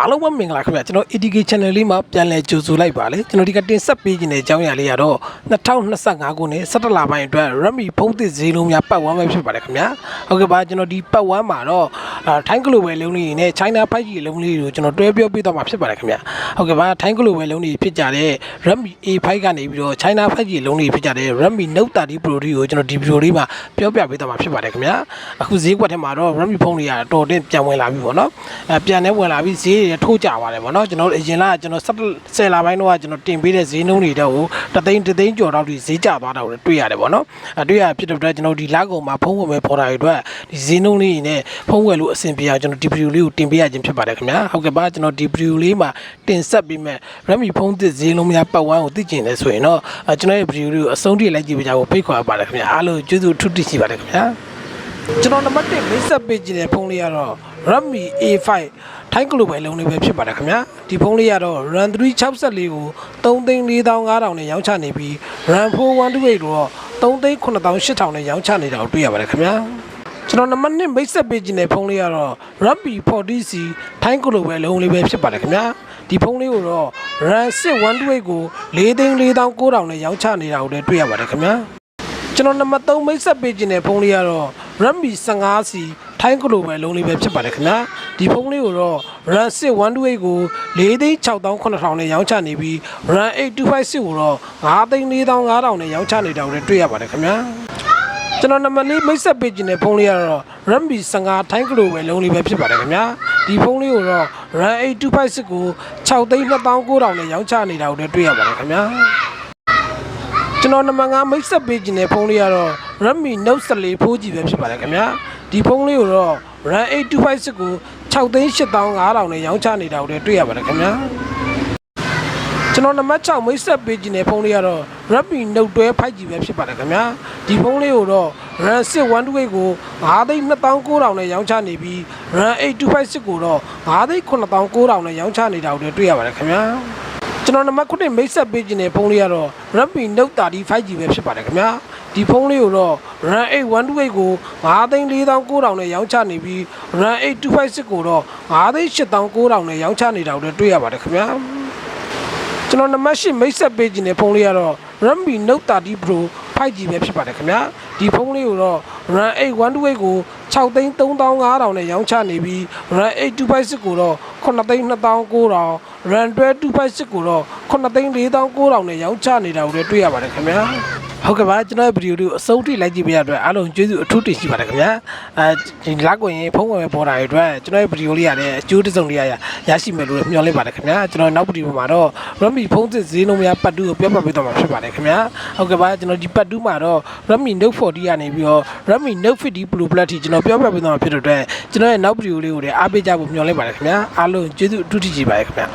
အားလုံးပဲမင်္ဂလာခင်ဗျာကျွန်တော် ATK channel လေးမှာပြန်လည်ကြိုဆိုလိုက်ပါလေကျွန်တော်ဒီကတင်ဆက်ပေးခြင်းတဲ့အကြောင်းအရာလေးကတော့2025ခုနှစ်17လပိုင်းအတွက် Redmi ဖုန်းသစ်ဈေးလုံးများပတ်ဝန်းပဲဖြစ်ပါတယ်ခင်ဗျာဟုတ်ကဲ့ပါကျွန်တော်ဒီပတ်ဝန်းမှာတော့အာ ထိုင်း global လုံးလေးတွေနဲ့ China 5G လုံးလေးတွေကိုကျွန်တော်တွဲပြောပြသွားမှာဖြစ်ပါတယ်ခင်ဗျာဟုတ်ကဲ့ပါထိုင်း global လုံးတွေဖြစ်ကြတဲ့ Redmi A5 ကနေပြီးတော့ China 5G လုံးတွေဖြစ်ကြတဲ့ Redmi Note 30 Pro တွေကိုကျွန်တော်ဒီဗီဒီယိုလေးမှာပြောပြပေးသွားမှာဖြစ်ပါတယ်ခင်ဗျာအခုဈေးကွက်ထဲမှာတော့ Redmi ဖုန်းတွေကတော်တော်တင်ပြန်ဝင်လာပြီပေါ့နော်အဲပြန်နေဝင်လာပြီဈေးတွေထိုးကြပါတယ်ပေါ့နော်ကျွန်တော်အရင်ကကျွန်တော်10လပိုင်းတော့ကျွန်တော်တင်ပေးတဲ့ဈေးနှုန်းတွေတော့တသိန်းတသိန်းကျော်တော့ဒီဈေးကျသွားတာကိုတွေ့ရတယ်ပေါ့နော်အဲတွေ့ရဖြစ်တဲ့အတွက်ကျွန်တော်ဒီလကုန်မှာဖုန်းဝင်မဲ့ပေါ်တာတွေအတွက်ဒီဈေးနှုန်းလေးတွေနဲ့ဖုန်းဝယ်လို့အဆင်ပြေအောင်ကျွန်တော်ဒီဗီဒီယိုလေးကိုတင်ပေးရခြင်းဖြစ်ပါတယ်ခင်ဗျာဟုတ်ကဲ့ပါကျွန်တော်ဒီဗီဒီယိုလေးမှာတင်ဆက်ပေးမဲ့ Redmi ဖုန်းသစ်ဈေးလုံးများပတ်ဝန်းကိုသိကျင်လဲဆိုရင်တော့အဲကျွန်တော်ရဲ့ဗီဒီယိုလေးကိုအဆုံးထိလိုက်ကြည့်ပေးကြဖို့ဖိတ်ခေါ်ပါတယ်ခင်ဗျာအားလုံးကျေးဇူးထူးထူးရှိပါတယ်ခင်ဗျာကျွန်တော်နံပါတ်1မိတ်ဆက်ပေးခြင်းတဲ့ဖုန်းလေးကတော့ Redmi A5 ထိုင်းကလိုပဲလုံးလေးပဲဖြစ်ပါတယ်ခင်ဗျာဒီဖုန်းလေးကတော့ RAM 364ကို3,4500နဲ့ရောင်းချနေပြီး RAM 4128ကိုတော့3,9800နဲ့ရောင်းချနေတာကိုတွေ့ရပါတယ်ခင်ဗျာ ကျွန်တော်နံပါတ်2မိတ်ဆက်ပေးခြင်းတဲ့ဖုန်းလေးကတော့ Redmi 40C ထိုင်းကလိုပဲလုံးလေးပဲဖြစ်ပါတယ်ခင်ဗျာဒီဖုန်းလေးကိုတော့ RAM 6128ကို4,4900နဲ့ရောင်းချနေတာကိုလည်းတွေ့ရပါတယ်ခင်ဗျာကျွန်တော်နံပါတ်3မိတ်ဆက်ပေးခြင်းတဲ့ဖုန်းလေးကတော့ Redmi 15C ထိုင်းကလိုပဲလုံးလေးပဲဖြစ်ပါတယ်ခင်ဗျာဒီဖုန်းလေးကိုတော့ RAM 6128ကို4,6800နဲ့ရောင်းချနေပြီး RAM 8256ကိုတော့9,4500နဲ့ရောင်းချနေတာကိုလည်းတွေ့ရပါတယ်ခင်ဗျာ ကျွန်တော်နံပါတ်4မိတ်ဆက်ပေးခြင်းတဲ့ဖုန်းလေးကတော့ Redmi 15ထိုင်းကလိုပဲလုံးလေးပဲဖြစ်ပါတယ်ခင်ဗျာဒီဖုန်းလေးကိုတော့ RAM 8256ကို6,2900နဲ့ရောင်းချနေတာကိုလည်းတွေ့ရပါတယ်ခင်ဗျာကျွန်တော်နံပါတ်5မိတ်ဆက်ပေးခြင်းတဲ့ဖုန်းလေးကတော့ Redmi Note 14 4G ပဲဖြစ်ပါတယ်ခင်ဗျာဒီဖုန်းလေးကိုတော့ RAM 8256ကို6,8500နဲ့ရောင်းချနေတာကိုလည်းတွေ့ရပါတယ်ခင်ဗျာ ကျွန်တော်နံပါတ်6မိတ်ဆက်ပေးခြင်းတဲ့ဖုန်းလေးကတော့ Redmi Note 12 5G ပဲဖြစ်ပါတယ်ခင်ဗျာဒီဖုန်းလေးကိုတော့ RAM 6128ကို9,2900နဲ့ရောင်းချနေပြီး RAM 8256ကိုတော့9,9900နဲ့ရောင်းချနေတာကိုလည်းတွေ့ရပါတယ်ခင်ဗျာကျွန်တော်နံပါတ်9မိတ်ဆက်ပေးခြင်းတဲ့ဖုန်းလေးကတော့ Redmi Note 30 5G ပဲဖြစ်ပါတယ်ခင်ဗျာဒီဖုန်းလေးကိုတော့ RAM 8128ကို9,4900နဲ့ရောင်းချနေပြီး RAM 8256ကိုတော့9,8900နဲ့ရောင်းချနေတာကိုလည်းတွေ့ရပါတယ်ခင်ဗျာ ကျွန်တော်နံပါတ်10မိတ်ဆက်ပေးခြင်းတဲ့ဖုန်းလေးကတော့ Redmi Note 30 Pro 5G ပဲဖြစ်ပါတယ်ခင်ဗျာဒီဖုန်းလေးကိုတော့ RAM 8128ကို6,3500နဲ့ရောင်းချနေပြီး RAM 8256ကိုတော့9,2900 RAM 1256ကိုတော့9,4900နဲ့ရောင်းချနေတာကိုလည်းတွေ့ရပါတယ်ခင်ဗျာ ဟုတ်ကဲ့ပါကျွန်တော်ရဲ့ဗီဒီယိုလေးကိုအဆုံးထိလိုက်ကြည့်ပေးရတဲ့အတွက်အားလုံးကျေးဇူးအထူးတင်ရှိပါတယ်ခင်ဗျာအဲဒီလက်ကွင်ဖုန်းဝင်ပေါ်တာတွေအတွက်ကျွန်တော်ရဲ့ဗီဒီယိုလေးရတဲ့အကျိုးတစ်စုံတည်းရရရှိမယ်လို့မျှော်လင့်ပါတယ်ခင်ဗျာကျွန်တော်နောက်ဗီဒီယိုမှာတော့ Redmi ဖုန်းသစ်ဈေးနှုန်းများပတ်တူကိုပြောပြပေးတော့မှာဖြစ်ပါတယ်ခင်ဗျာဟုတ်ကဲ့ပါကျွန်တော်ဒီပတ်တူမှာတော့ Redmi Note 40ကနေပြီးတော့ Redmi Note 50 Pro Plus ထိကျွန်တော်ပြောပြပေးတော့မှာဖြစ်တဲ့အတွက်ကျွန်တော်ရဲ့နောက်ဗီဒီယိုလေးကိုလည်းအားပေးကြဖို့မျှော်လင့်ပါတယ်ခင်ဗျာအားလုံးကျေးဇူးအထူးတင်ရှိပါတယ်ခင်ဗျာ